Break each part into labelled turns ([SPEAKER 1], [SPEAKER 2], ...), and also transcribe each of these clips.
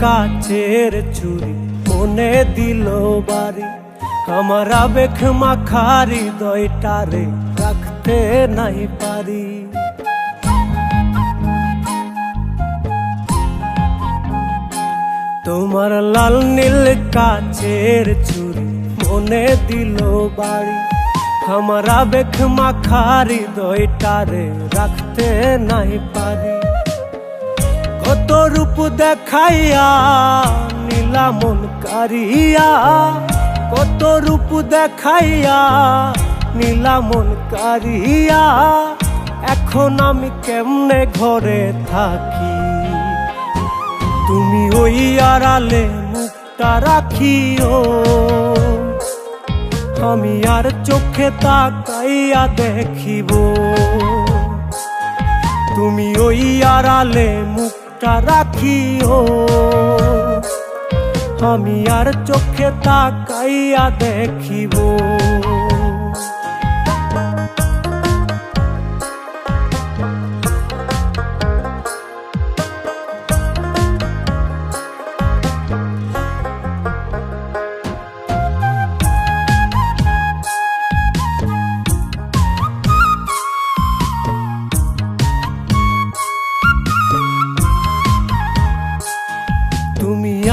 [SPEAKER 1] কাচের চুরি মনে দিল বাড়ি। আমার আবেখ মাখারি দয়টারে রাখতে নাই পারি। তোমার লাল নীল কাচের চুরি মনে দিল বাড়ি। আমার আবেখ মাখারি দয়টারে রাখতে নাই পারি। কত রূপ দেখাইয়া, নীলা মন কারিয়া কত রূপ দেখাইয়া, নীলা মন কারিয়া এখন আমি কেমনে ঘরে থাকি? তুমি ওই আড়ালে মুখটা রাখিও, আমি আর চোখে তাকাইয়া দেখিব। তুমি ওই আড়ালে মুখটা রাখিও। আমি আর চোখে তাকাইয়া দেখিব।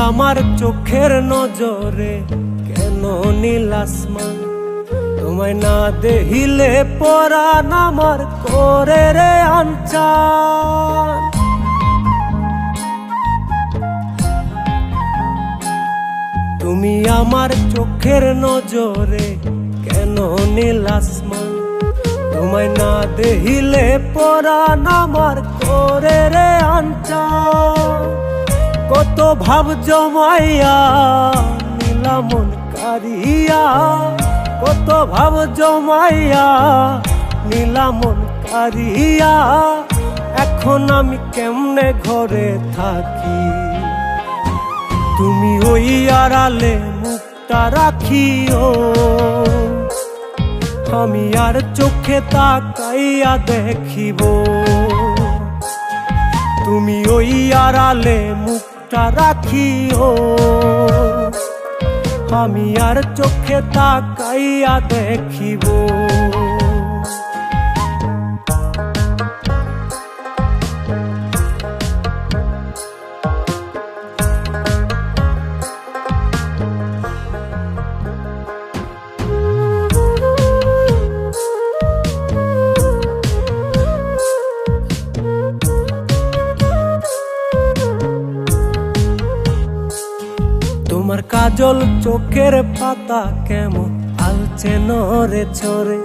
[SPEAKER 1] আমার চোখের নজরে কেন নীল আসমান? তোমায় না দেহিলে পরাণ আমার করে রে আনচান তুমি আমার চোখের নজরে কেন নীল আসমান? তোমায় না দেহিলে পরাণ আমার করে রে আনচান কত ভাব জমাইয়া নীলা কারিয়া কত ভাব জমাইয়া নীলা কারিয়া এখন আমি কেমনে ঘরে থাকি? তুমি ওই আড়ালে মুখটা রাখিও। আমি আর চোখে তাকাইয়া দেখিব। তুমি ওই আড়ালে মুখটা রাখিও। আমি আর চোখে তাকাইয়া দেখিব। তোমার কাজল চোখের পাতা কেমন? আলছে নরে ছরে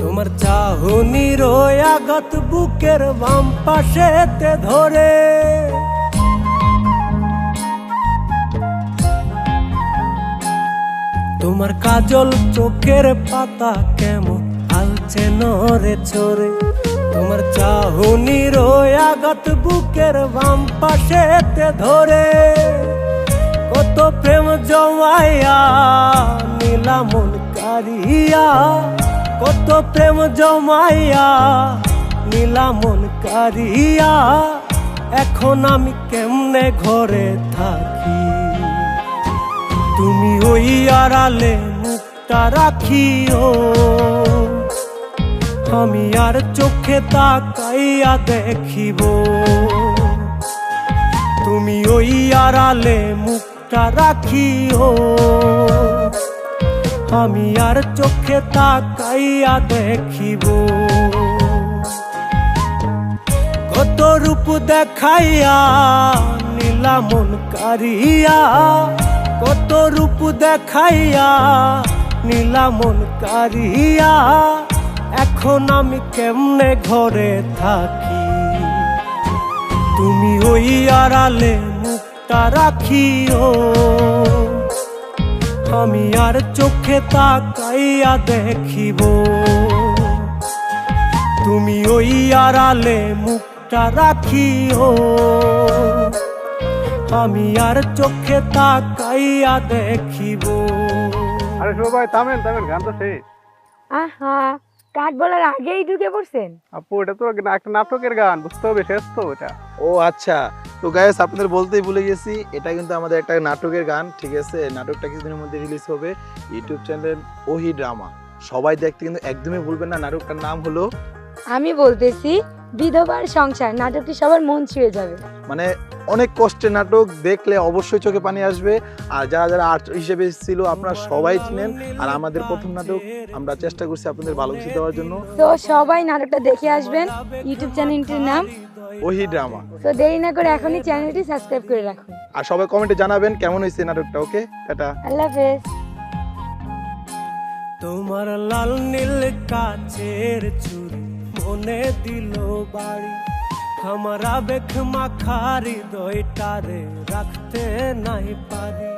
[SPEAKER 1] তোমার চাহনির ওই আঘাত বুকের বাম পাশেতে ধরে। তোমার কাজল চোখের পাতা কেমন? আলছে নরে ছরে তোমার চাহনির ওই আঘাত বুকের বাম পাশেতে ধরে। কত প্রেম জমাইয়া, নীলা মন কারিয়া কত প্রেম জমাইয়া, নীলা মন কারিয়া এখন আমি কেমনে ঘরে থাকি? তুমি ওই আড়ালে মুখটা রাখিও। আমি আর চোখে তাকাইয়া দেখিব। তুমি ওই আড়ালে মুখটা রাখিও। আমি আর চোখে তাকাইয়া দেখিব। কত রূপ দেখাইয়া নীলা মন কারিয়া কত রূপ দেখাইয়া নীলা মন কারিয়া এখন আমি কেমনে ঘরে থাকি? তুমি ওই আড়ালে মুখটা রাখিও। আমি আর চোখে তাকাইয়া দেখিব। তুমি ওই আড়ালে মুখটা রাখিও। আমি আর চোখে তাকাইয়া দেখিব।
[SPEAKER 2] আরে শুভ ভাই থামেন থামেন গান তো শেষ।
[SPEAKER 3] আহা।
[SPEAKER 2] কাঠ বলার আগেই ঢুকে পড়ছেন?
[SPEAKER 3] আপু এটা তো একটা নাটকের গান বুঝতে হবে শেষ তো এটা।
[SPEAKER 4] ও আচ্ছা। তো গাইস আপনাদের বলতেই ভুলে গেছি এটা কিন্তু আমাদের একটা নাটকের গান ঠিক আছে? নাটকটা কিছুদিনের মধ্যে রিলিজ হবে ইউটিউব চ্যানেল ওহি ড্রামা সবাই দেখতে কিন্তু একদমই ভুলবেন না নাটকটার নাম হলো
[SPEAKER 2] আমি বলতেছি বিধবার সংসার নাটকটি সবার মন ছুঁয়ে যাবে।
[SPEAKER 4] মানে অনেক কষ্টের নাটক দেখলে অবশ্যই চোখে পানি আসবে। আর যারা যারা আর্ট হিসেবে ছিল আপনারা সবাই চিনেন। আর আমাদের প্রথম নাটক আমরা চেষ্টা করছি আপনাদের ভালো কিছু দেওয়ার জন্য।
[SPEAKER 2] তো সবাই নাটকটা দেখে আসবেন। ইউটিউব চ্যানেলটির নাম।
[SPEAKER 4] ওহি ড্রামা।
[SPEAKER 2] তো দেরি না করে এখনই চ্যানেলটি সাবস্ক্রাইব করে রাখুন।
[SPEAKER 4] আর সবাই কমেন্টে জানাবেন কেমন হয়েছে নাটকটা ওকে? টাটা।
[SPEAKER 2] আল্লাহ হাফেজ।
[SPEAKER 1] তোমার লাল নীল কাচের চুরি মনে দিল বাড়ি। আমার বেখ মাখারি দইটারে রাখতে নাই পারি।